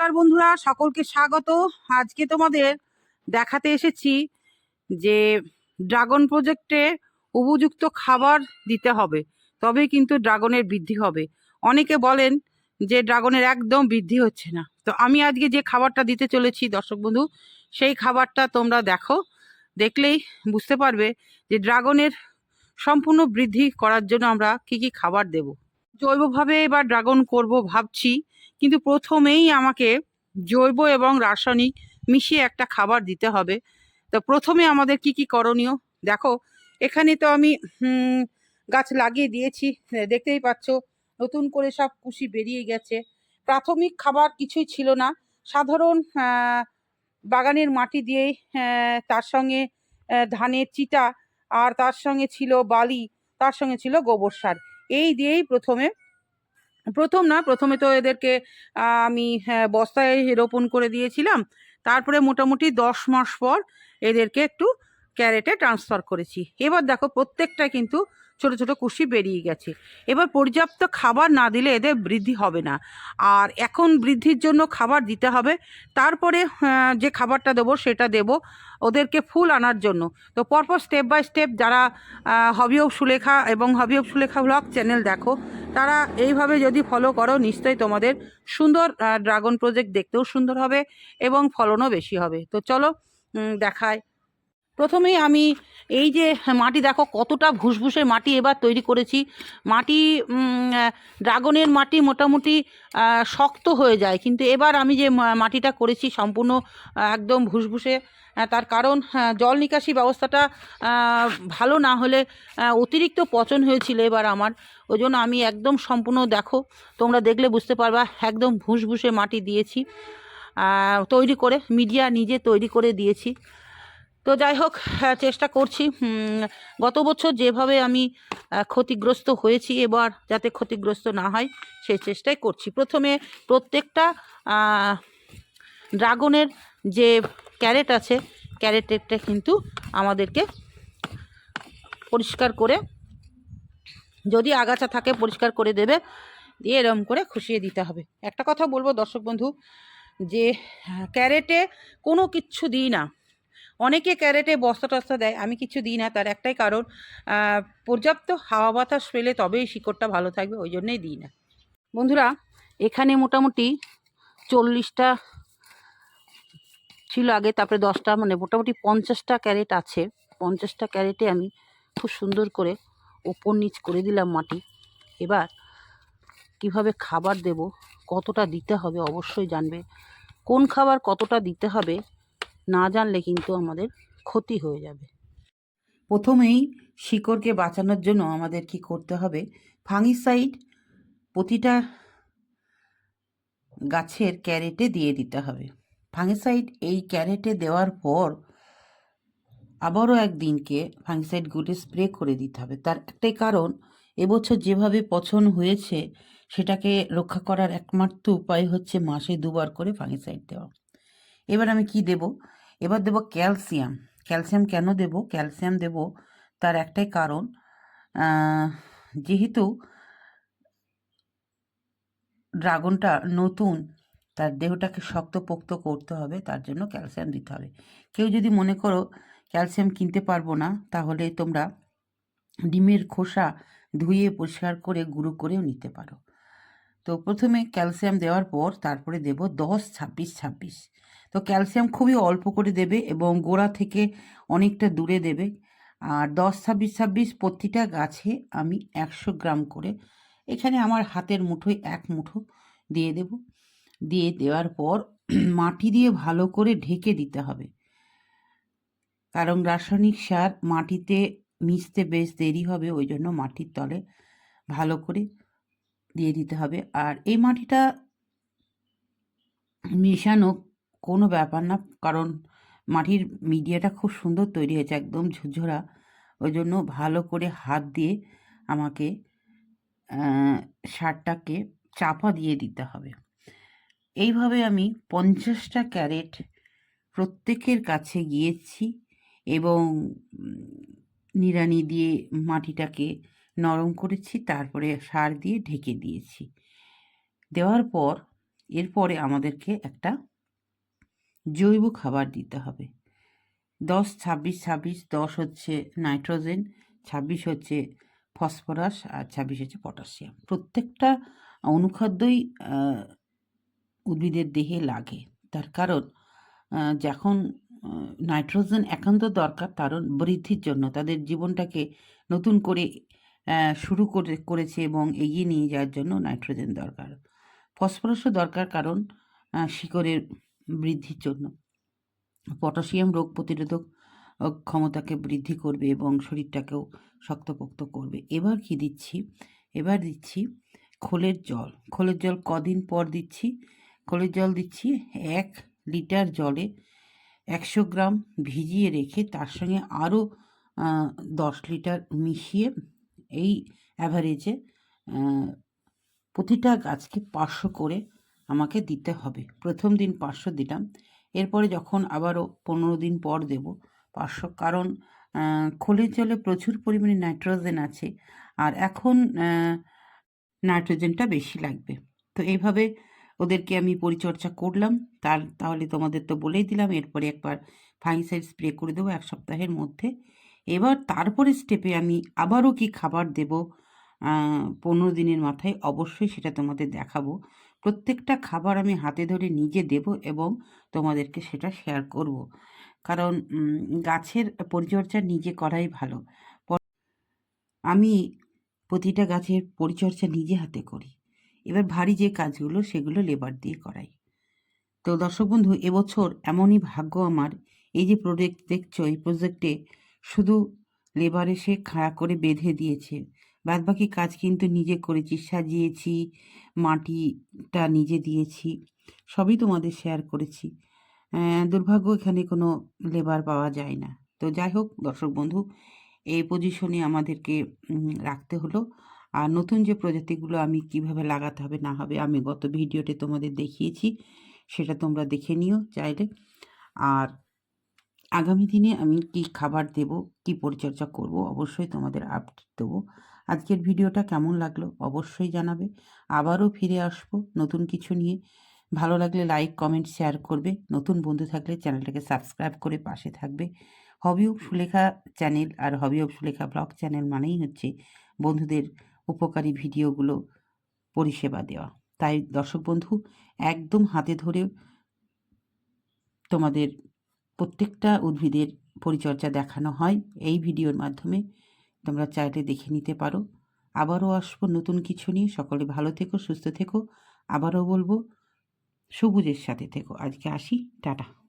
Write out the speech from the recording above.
নমস্কার বন্ধুরা, সকলকে স্বাগত। আজকে তোমাদের দেখাতে এসেছি যে ড্রাগন প্রজেক্টে উপযুক্ত খাবার দিতে হবে, তবেই কিন্তু ড্রাগনের বৃদ্ধি হবে। অনেকে বলেন যে ড্রাগনের একদম বৃদ্ধি হচ্ছে না। তো আমি আজকে যে খাবারটা দিতে চলেছি দর্শক বন্ধু, সেই খাবারটা তোমরা দেখো। দেখলেই বুঝতে পারবে যে ড্রাগনের সম্পূর্ণ বৃদ্ধি করার জন্য আমরা কি কি খাবার দেব। জৈবভাবে এবার ড্রাগন করব ভাবছি। কিন্তু প্রথমেই আমাকে জৈব এবং রাসায়নিক মিশিয়ে একটা খাবার দিতে হবে। তো প্রথমে আমাদের কি কি করণীয়? দেখো এখানে তো আমি গাছ লাগিয়ে দিয়েছি হ্যাঁ, দেখতেই পাচ্ছ নতুন করে সব কুশি বেরিয়ে গেছে। প্রাথমিক খাবার কিছুই ছিল না। সাধারণ বাগানের মাটি দিয়েই আহ, তার সঙ্গে ধানের চিটা আর তার সঙ্গে ছিল বালি তার সঙ্গে ছিল গোবর সার। এই দিয়েই প্রথমে প্রথম না, প্রথমে তো এদেরকে আমি বস্তায় রোপণ করে দিয়েছিলাম। তারপরে মোটামুটি দশ মাস পর এদেরকে একটু ক্যারেটে ট্রান্সফার করেছি। এবার দেখো প্রত্যেকটা কিন্তু ছোট ছোট কুশি বেরিয়ে গেছে। এবার পর্যাপ্ত খাবার না দিলে এদের বৃদ্ধি হবে না। আর এখন বৃদ্ধির জন্য খাবার দিতে হবে। তারপরে যে খাবারটা দেবো সেটা দেব ওদেরকে ফুল আনার জন্য। তো পরপর স্টেপ বাই স্টেপ যারা হবি অফ সুলেখা এবং hobby of Sulekha blog channel দেখো, তারা এইভাবে যদি ফলো করো, নিশ্চয়ই তোমাদের সুন্দর ড্রাগন প্রজেক্ট দেখতেও সুন্দর হবে এবং ফলনও বেশি হবে। তো চলো দেখায়। প্রথমেই আমি এই যে মাটি দেখো কতটা ভুসভুসে মাটি এবার তৈরি করেছি। মাটি ড্রাগনের মাটি মোটামুটি শক্ত হয়ে যায়। কিন্তু এবার আমি যে মাটিটা করেছি সম্পূর্ণ একদম ভুসভুসে তার কারণ আহ, জল নিকাশি ব্যবস্থাটা ভালো না হলে অতিরিক্ত পচন হয়েছিল এবার আমার। ওই জন্য আমি একদম সম্পূর্ণ দেখো তোমরা দেখলে বুঝতে পারবা একদম ভুসভুসে মাটি দিয়েছি। তৈরি করে মিডিয়া নিজে তৈরি করে দিয়েছি। তো যাই হোক চেষ্টা করছি। গত বছর যেভাবে আমি ক্ষতিগ্রস্ত হয়েছি, এবার যাতে ক্ষতিগ্রস্ত না হয়, সেই চেষ্টাই করছি। প্রথমে প্রত্যেকটা ড্রাগনের যে ক্যারেট আছে, ক্যারেটেরটা কিন্তু আমাদেরকে পরিষ্কার করে, যদি আগাছা থাকে, পরিষ্কার করে দেবে, দিয়ে এরম করে খুশিয়ে দিতে হবে। একটা কথা বলব দর্শক বন্ধু, যে ক্যারেটে কোনো কিচ্ছু দিই না। অনেকে ক্যারেটে বস্তা টস্তা দেয়, আমি কিছু দিই না, তার একটাই কারণ পর্যাপ্ত হাওয়া বাতাস পেলে তবেই শিকড়টা ভালো থাকবে, ওই জন্যেই দিই না। বন্ধুরা, এখানে মোটামুটি চল্লিশটা ছিল আগে, তারপরে দশটা মানে মোটামুটি পঞ্চাশটা ক্যারেট আছে। পঞ্চাশটা ক্যারেটে আমি খুব সুন্দর করে ওপর নিচ করে দিলাম মাটি। এবার কীভাবে খাবার দেব, কতটা দিতে হবে অবশ্যই জানবে। কোন খাবার কতটা দিতে হবে না জানলে কিন্তু আমাদের ক্ষতি হয়ে যাবে। প্রথমেই শিকড়কে বাঁচানোর জন্য আমাদের কি করতে হবে? ফাঙ্গিসাইড প্রতিটা গাছের ক্যারেটে দিয়ে দিতে হবে। ফাঙ্গিসাইড এই ক্যারেটে দেওয়ার পর আবারও একদিনকে ফাঙ্গিসাইডগুলি স্প্রে করে দিতে হবে। তার একটাই কারণ, এবছর যেভাবে পছন হয়েছে, সেটাকে রক্ষা করার একমাত্র উপায় হচ্ছে মাসে দুবার করে ফাঙ্গিসাইড দেওয়া। এবার আমি কি দেব? এবার দেব ক্যালসিয়াম। ক্যালসিয়াম কেন দেব? ক্যালসিয়াম দেব তার একটাই কারণ যেহেতু ড্রাগনটা নতুন, তার দেহটাকে শক্তপোক্ত করতে হবে, তার জন্য ক্যালসিয়াম দিতে হবে। কেউ যদি মনে করো ক্যালসিয়াম কিনতে পারব না, তাহলে তোমরা ডিমের খোসা ধুয়ে পরিষ্কার করে, গুঁড়ো করেও নিতে পারো। তো প্রথমে ক্যালসিয়াম দেওয়ার পর তারপরে দেব দশ ছাব্বিশ ছাব্বিশ। তো ক্যালসিয়াম খুবই অল্প করে দেবে এবং গোড়া থেকে অনেকটা দূরে দেবে। আর দশ ছাব্বিশ ছাব্বিশ প্রতিটা গাছে আমি একশো গ্রাম করে এখানে আমার হাতের মুঠোয় এক মুঠো দিয়ে দেব। দিয়ে দেওয়ার পর মাটি দিয়ে ভালো করে ঢেকে দিতে হবে। কারণ রাসায়নিক সার মাটিতে মিশতে বেশ দেরি হবে, ওই জন্য মাটির তলে ভালো করে দিয়ে দিতে হবে। আর এই মাটিটা মেশানো কোনো ব্যাপার না। কারণ মাটির মিডিয়াটা খুব সুন্দর তৈরি হয়েছে, একদম ঝুরঝরা। ওই জন্য ভালো করে হাত দিয়ে আমাকে সারটাকে চাপা দিয়ে দিতে হবে। এইভাবে আমি পঞ্চাশটা ক্যারেট প্রত্যেকের কাছে গিয়েছি এবং নিড়ানি দিয়ে মাটিটাকে নরম করেছি, তারপরে সার দিয়ে ঢেকে দিয়েছি। দেওয়ার পর, এরপরে আমাদেরকে একটা জৈব খাবার দিতে হবে। দশ, ছাব্বিশ ছাব্বিশ, দশ হচ্ছে নাইট্রোজেন, ছাব্বিশ হচ্ছে ফসফরাস আর ছাব্বিশ হচ্ছে পটাশিয়াম। প্রত্যেকটা অনুখাদ্যই উদ্ভিদের দেহে লাগে। তার কারণ যখন নাইট্রোজেন একান্ত দরকার কারণ বৃদ্ধির জন্য, তাদের জীবনটাকে নতুন করে শুরু করে, করেছে এবং এগিয়ে নিয়ে যাওয়ার জন্য নাইট্রোজেন দরকার। ফসফরাসও দরকার, কারণ শিকড়ের বৃদ্ধির জন্য। পটাশিয়াম রোগ প্রতিরোধক ক্ষমতাকে বৃদ্ধি করবে এবং শরীরটাকেও শক্তপোক্ত করবে। এবার কি দিচ্ছি? এবার দিচ্ছি খোলের জল। খোলের জল কদিন পর দিচ্ছি? খোলের জল দিচ্ছি এক লিটার জলে একশো গ্রাম ভিজিয়ে রেখে তার সঙ্গে আরও দশ লিটার মিশিয়ে এই অ্যাভারেজে প্রতিটা গাছকে পাঁচশো করে আমাকে দিতে হবে। প্রথম দিন পাঁচশো দিলাম এরপরে যখন আবারও পনেরো দিন পর দেব পাঁচশো কারণ খোলের জলে প্রচুর পরিমাণে নাইট্রোজেন আছে আর এখন নাইট্রোজেনটা বেশি লাগবে। তো এইভাবে ওদেরকে আমি পরিচর্যা করলাম। তার, তাহলে তোমাদের তো বলেই দিলাম, এরপরে একবার ফাইসাইড স্প্রে করে দেবো এক সপ্তাহের মধ্যে। এবার তারপরে স্টেপে আমি আবারও কি খাবার দেব পনেরো দিনের মাথায় অবশ্যই সেটা তোমাদের দেখাবো। প্রত্যেকটা খাবার আমি হাতে ধরে নিজে দেব এবং তোমাদেরকে সেটা শেয়ার করব। কারণ গাছের পরিচর্যা নিজে করাই ভালো। আমি প্রতিটা গাছের পরিচর্যা নিজে হাতে করি। এবার ভারী যে কাজগুলো, সেগুলো লেবার দিয়ে করাই। তো দর্শক বন্ধু, এবছর এমনই ভাগ্য আমার। এই যে প্রজেক্ট দেখছ, এই প্রজেক্টে শুধু লেবার এসে খাড়া করে বেঁধে দিয়েছে। বাদ বাকি কাজ কিন্তু নিজে করেছি, সাজিয়েছি, মাটিটা নিজে দিয়েছি, সবই তোমাদের শেয়ার করেছি। দুর্ভাগ্য এখানে কোনো লেবার পাওয়া যায় না। তো যাই হোক, দর্শক বন্ধু, এই পজিশনে আমাদেরকে রাখতে হলো। আর নতুন যে প্রজাতিগুলো আমি কীভাবে লাগাতে হবে, না হবে, আমি গত ভিডিওতে তোমাদের দেখিয়েছি, সেটা তোমরা দেখে নিও চাইলে। আর আগামী দিনে আমি কি খাবার দেব, কি পরিচর্যা করব, অবশ্যই তোমাদের আপডেট দেবো। আজকের ভিডিওটা কেমন লাগল অবশ্যই জানাবে। আবারও ফিরে আসব নতুন কিছু নিয়ে। ভালো লাগলে লাইক কমেন্ট শেয়ার করবে। নতুন বন্ধু থাকলে চ্যানেলটাকে সাবস্ক্রাইব করে পাশে থাকবে। Hobby of Sulekha channel R hobby of Sulekha blog channel মানেই হচ্ছে বন্ধুদের উপকারী ভিডিওগুলো পরিষেবা দেওয়া। তাই দর্শক বন্ধু, একদম হাতে ধরে তোমাদের প্রত্যেকটা উদ্ভিদের পরিচর্যা দেখানো হয়। এই ভিডিওর মাধ্যমে তোমরা চাইলে দেখে নিতে পারো। আবারও আসব নতুন কিছু নিয়ে। সকলে ভালো থেকো, সুস্থ থেকো। আবারও বলব, সবুজের সাথে থেকো। আজকে আসি। টাটা।